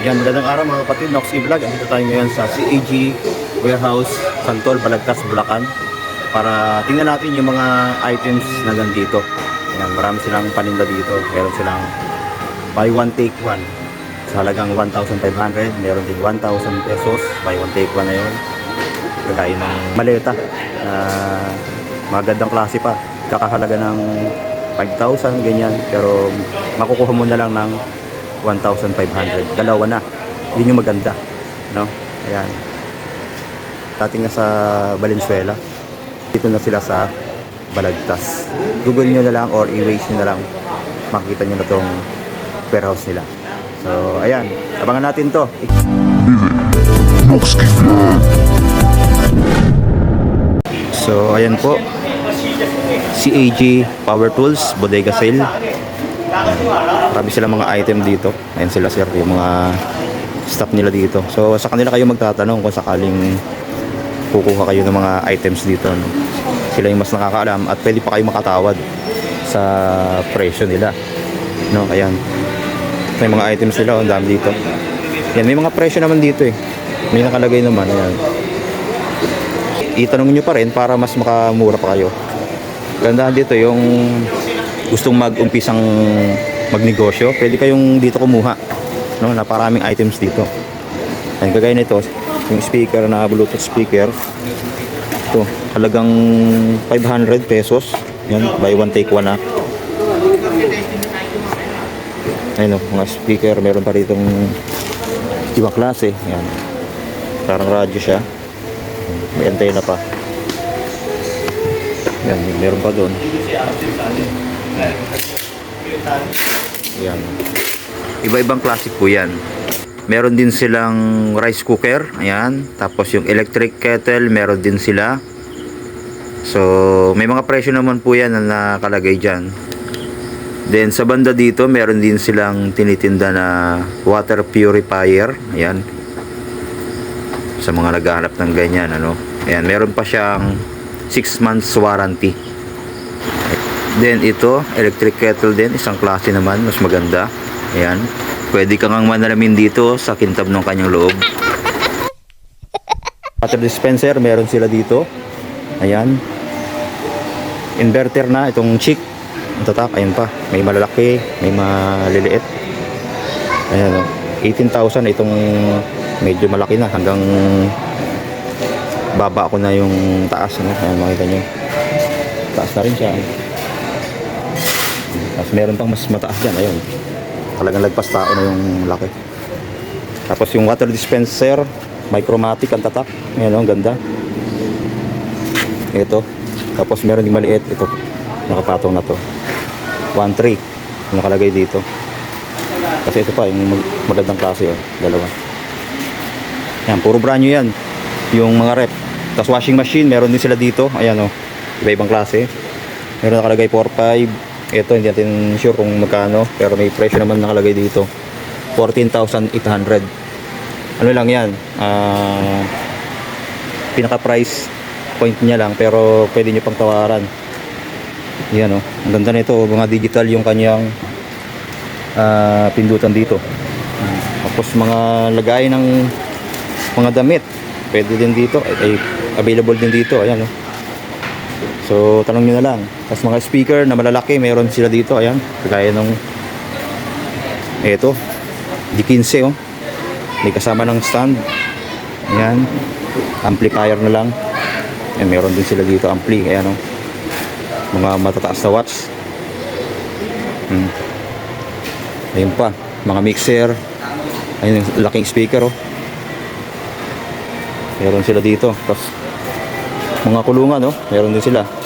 Yan, magandang araw mga kapatid, Nox Vlog. Andito tayo ngayon sa CAG Warehouse, Santol, Balagtas, Bulacan para tingnan natin yung mga items na nandito. Yan, marami silang paninda dito. Meron silang buy one take one sa halagang 1,500. Meron din 1,000 pesos, buy one take one na yun. Kagaya ng maleta na magandang klase pa. Kakahalaga ng 5,000, ganyan. Pero makukuha mo na lang ng 1,500. Dalawa na. Yun yung maganda. No? Ayan. Dating na sa Valenzuela. Dito na sila sa Balagtas. Google nyo na lang or i-waste nyo na lang. Makikita nyo na tong warehouse nila. So, ayan. Abangan natin to. So, ayan po. CAG Power Tools, Bodega Sale. Marami sila mga item dito. Ayan sila sir, yung mga staff nila dito. So sa kanila kayo magtatanong kung sakaling kukuha kayo ng mga items dito. No? Sila yung mas nakakaalam at pwede pa kayo makatawad sa presyo nila. No, ayan. May mga items nila, ang dami dito. Yan, may mga presyo naman dito eh. May nakalagay naman, ayan. Itanong nyo pa rin para mas makamura pa kayo. Gandahan dito yung gustong mag-umpisang magnegosyo, pwede kayong dito kumuha. No, naparaming items dito. Ayun, kagaya nito, yung speaker na Bluetooth speaker. Ito, halagang 500 pesos. Yan, buy one take one na. Ayun, oh, mga speaker, meron pa rito ibang klase. Yan. Parang radyo siya. May antena pa. Yan, meron pa doon. Yan. Iba-ibang classic po yan. Meron din silang rice cooker. Ayan. Tapos yung electric kettle, meron din sila. So, may mga presyo naman po yan na nakalagay dyan. Then, sa banda dito, meron din silang tinitinda na water purifier. Ayan. Sa mga naghahanap ng ganyan, ano. Ayan, meron pa siyang 6 months warranty. Then ito, electric kettle din, isang klase naman, mas maganda. Ayan. Pwede kang ang manalamin dito sa kintab ng kanyang loob. Water dispenser, meron sila dito. Ayan. Inverter na, itong chick. Ang tatak, ayun pa. May malalaki, may maliliit. Ayan o. 18,000 itong medyo malaki na hanggang baba ko na yung taas no? Ayan makita nyo taas na rin siya tapos meron pang mas mataas dyan ayun. Talagang lagpas tao na yung laki. Tapos yung water dispenser micromatic ang tatak. Ayan oh, ang ganda. Ito. Tapos meron din maliit ito. Nakapatong na to. 1.3 nakalagay dito. Kasi ito pa yung mag- magandang klase oh, dalawa. Yan puro brand yan yung mga rep tapos washing machine meron din sila dito. Ayan oh iba ibang klase. Meron nakalagay 4.5 ito hindi natin sure kung magkano pero may presyo naman nakalagay dito. 14,800 ano lang yan ah pinaka price point niya lang pero pwede nyo pang tawaran. Yan oh. Ang ganda nito mga digital yung kanyang ah, pindutan dito. Tapos mga lagay ng mga damit pwede din dito. Ay, ay available din dito. Ayan oh So, tanong nyo na lang. Tapos mga speaker na malalaki, meron sila dito. Ayan, kagaya nung eto, D15 oh. May kasama ng stand. Ayan, amplifier na lang. Ayan, meron din sila dito ampli. Ayan oh. Mga matataas na watts. Hmm. Ayun pa, mga mixer. Ayun laking speaker oh. Meron sila dito. Tapos mga kulungan oh, meron din sila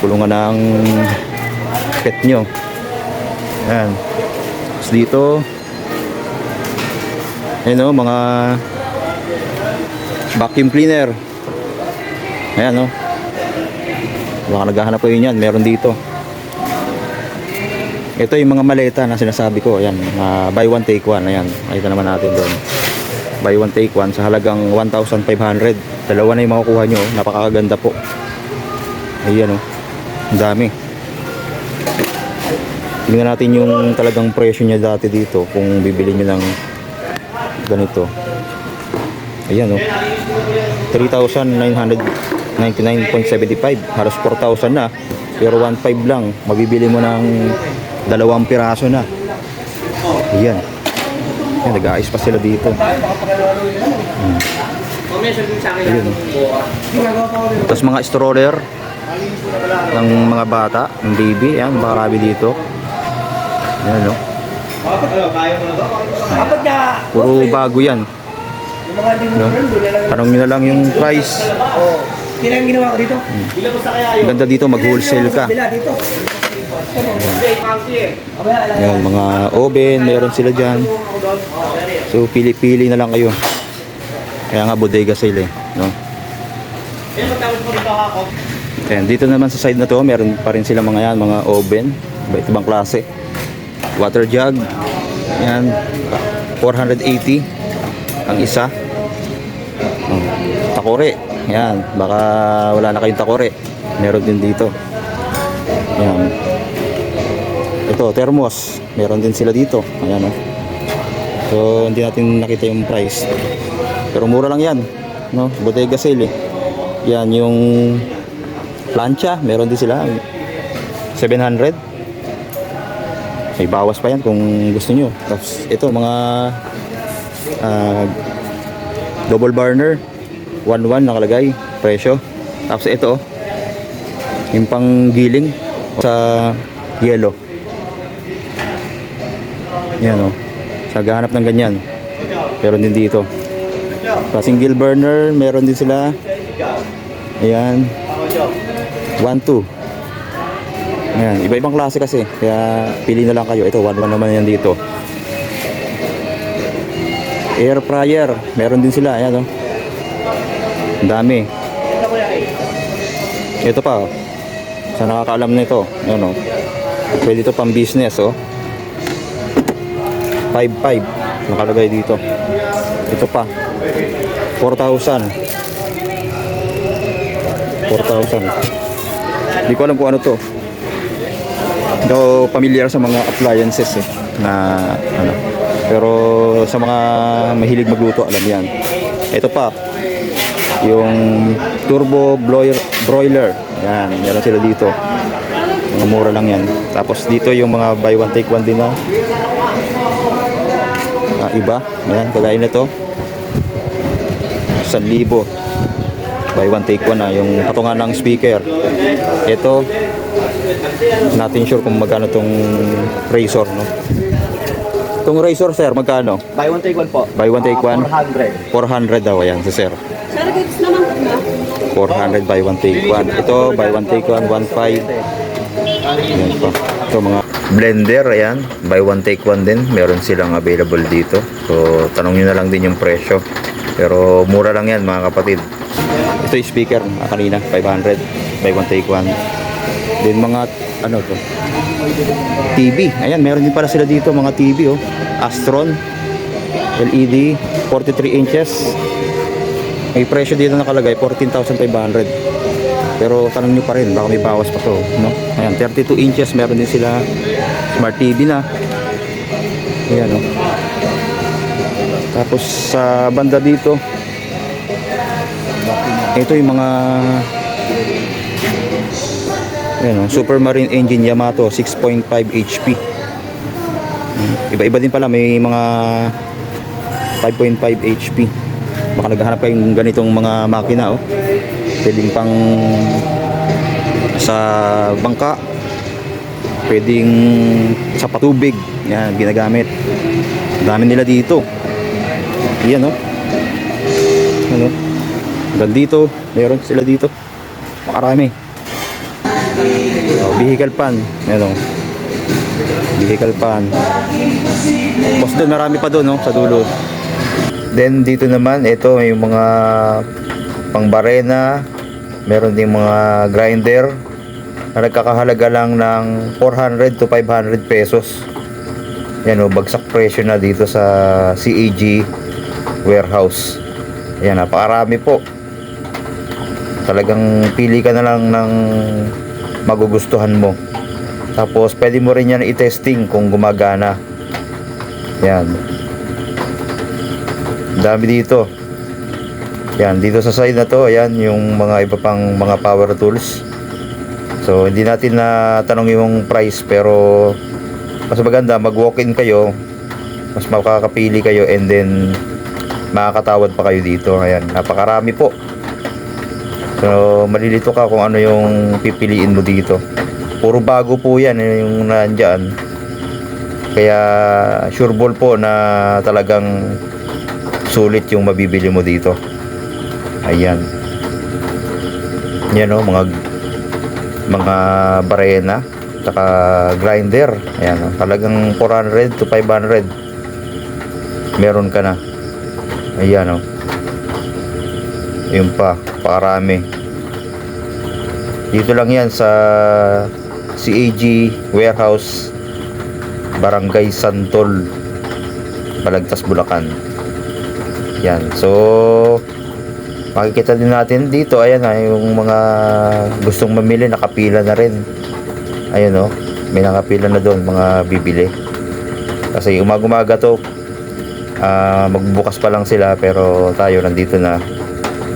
kulungan ng pet nyo. Yan Tapos dito ayun oh, mga vacuum cleaner. Ayan oh. Baka naghahanap kayo yan meron dito. Ito yung mga maleta na sinasabi ko ayan uh, buy one take one ayan. Makita naman natin doon. Buy one take one sa halagang 1,500 dalawa na yung makukuha nyo napakaganda po. Ayan oh ang dami tingnan natin yung talagang presyo niya dati dito kung bibili nyo ng ganito. Ayan oh. 3,999.75. Halos 4,000 na. Pero 1,500 lang. Mabibili mo ng dalawang piraso na. Ayan. Ayan, nag-aayos pa sila dito. Hmm. Ayun. oh. Tapos mga stroller ng mga bata, ng baby. Ayan, marami dito. Ayan, ka, Puro bago yan. yung mga din No? Tanong nyo na lang yung price. oh, yun ang ginawa ko dito. Ang ganda dito, mag-wholesale ka. Yan, mga oven, meron sila dyan. So, pili-pili na lang kayo. Kaya nga, bodega sale eh. No? Ayan, dito naman sa side na to, meron pa rin sila mga yan, mga oven. Iba't ibang klase. Water jug. Yan, 480 ang isa. Oh, takore. Yan, baka wala na kayong takore. Meron din dito. Yan. Ito, thermos. Meron din sila dito. Ayan, oh. So, hindi natin nakita yung price. Pero mura lang yan. No? Bodega sale eh. Yan, yung plancha. Meron din sila. 700. May bawas pa yan kung gusto nyo. Tapos, ito, mga ah, double burner. 1-1 nakalagay. Presyo. Tapos, ito, oh. yung pang giling sa yellow. Yan o. Sa gahanap ng ganyan. Meron din dito. Sa single burner, meron din sila. Ayan. 1, 2. Ayan. Iba-ibang klase kasi. Kaya pili na lang kayo. Ito, 1, 1 naman yan dito. Air fryer. Meron din sila. Ayan o. Ang dami. Ito pa oh. Sa nakakaalam na ito. Ayan o. Pwede ito pang business oh. 5.5 nakalagay dito. Ito pa. 4,000. 4,000. Hindi ko alam kung ano to. Hindi ako familiar sa mga appliances eh, na ano. Pero sa mga mahilig magluto, alam yan. Ito pa. Yung turbo broiler, broiler. Yan, meron sila dito. Mga mura lang yan. Tapos dito yung mga buy one take one din na Ah, iba. Ayan, kagaya nito. 1,000. Buy one take one na yung patungan ng speaker. Ito natin sure kung magkano tong Razor, no? Tong Razor, sir, magkano? Buy one take one po. Buy one take one? 400. 400 daw, ayan, sa sir. Sir, gets naman po na. 400 buy one take one. Ito, buy one take one, 1.5. Ayan pa. Ito mga blender, ayan. Buy one take one din. Meron silang available dito. So, tanong nyo na lang din yung presyo. Pero mura lang yan mga kapatid. Ito yung speaker. Ah, kanina, 500. Buy one take one. Then mga, ano to? TV. Ayan, meron din pala sila dito mga TV, oh. Astron. LED. 43 inches. May presyo dito nakalagay, 14,500. Pero tanong nyo pa rin, baka may bawas pa to, no? Ayan, 32 inches, meron din sila smart TV na. Ayan, no? Tapos sa banda dito, ito yung mga Ayan, no? Supermarine engine Yamato 6.5 HP. Hmm, Iba-iba din pala, may mga 5.5 HP. Baka naghahanap kayong ganitong mga makina, oh. Pwedeng pang sa bangka. Pwedeng sa patubig. Yan, ginagamit. Dami nila dito. Yan, oh. Ano? Hanggang dito, meron sila dito. Makarami. Oh, vehicle pan. Yan, oh. Vehicle pan. Tapos doon, marami pa doon, no? Sa dulo. Then dito naman, ito may mga pangbarena, meron ding mga grinder na nagkakahalaga lang ng 400 to 500 pesos. Yan o, bagsak presyo na dito sa CAG warehouse. Yan, napakarami po. Talagang pili ka na lang ng magugustuhan mo. Tapos pwede mo rin yan i-testing kung gumagana. Yan. Dami dito. Yan, dito sa side na to, ayan, yung mga iba pang mga power tools. So, hindi natin na tanong yung price, pero mas maganda, mag-walk-in kayo, mas makakapili kayo, and then, makakatawad pa kayo dito. Ayan, napakarami po. So, malilito ka kung ano yung pipiliin mo dito. Puro bago po yan, eh, yung nandyan. Kaya, sure ball po na talagang sulit yung mabibili mo dito. Ayan. Yan o, mga mga barena saka grinder. Ayan o, talagang 400 to 500. Meron ka na. Ayan o. Yun pa, pakarami. Dito lang yan sa CAG Warehouse Barangay Santol Balagtas, Bulacan. Yan. So, makikita din natin dito ayan na yung mga gustong mamili nakapila na rin ayun oh may nakapila na doon mga bibili kasi umag-umaga to ah, magbubukas pa lang sila pero tayo nandito na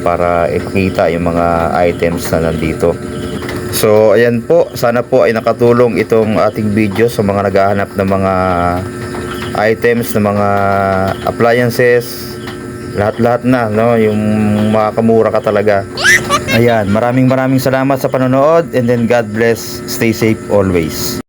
para ipakita yung mga items na nandito. So ayan po. Sana po ay nakatulong itong ating video sa mga naghahanap ng mga items ng mga appliances. Lahat-lahat na no? Yung makakamura ka talaga. Ayan. Maraming maraming salamat sa panonood and then God bless. Stay safe always